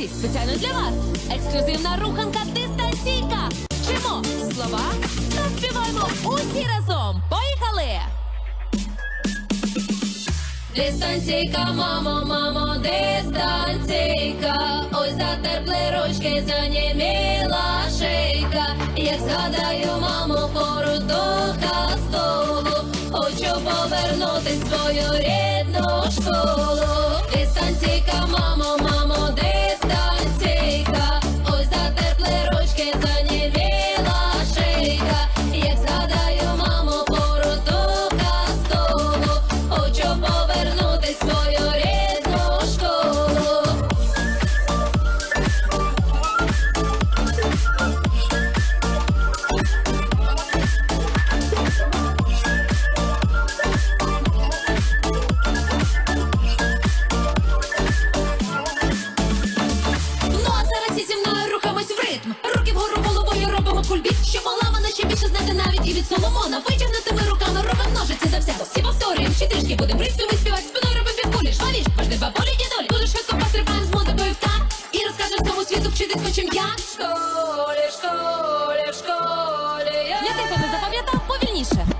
Друзі, спеціально для вас. Ексклюзивна руханка дистанційка. Вчимо слова та співаємо усі разом. Поїхали! Дистанційка, мамо, мамо, дистанційка. Ой, затерпли ручки, заніміла шийка. Як згадаю, мамо, пору до столу, хочу повернути свою рідну школу. кульбіт, що мала вона ще більше знати навіть і від соломона. Витягнутими руками робимо ножиці за все. Всі повторюємо, ще трішки будемо приспіви співати, спиною робимо підкулі, шваліч, важди баболі, дідолі. Дуже швидко пострибаємо з музикою в так і розкажеш всьому світу вчитись, хочем я. Школі, школі, школі, я. Я тихо не запам'ятав повільніше.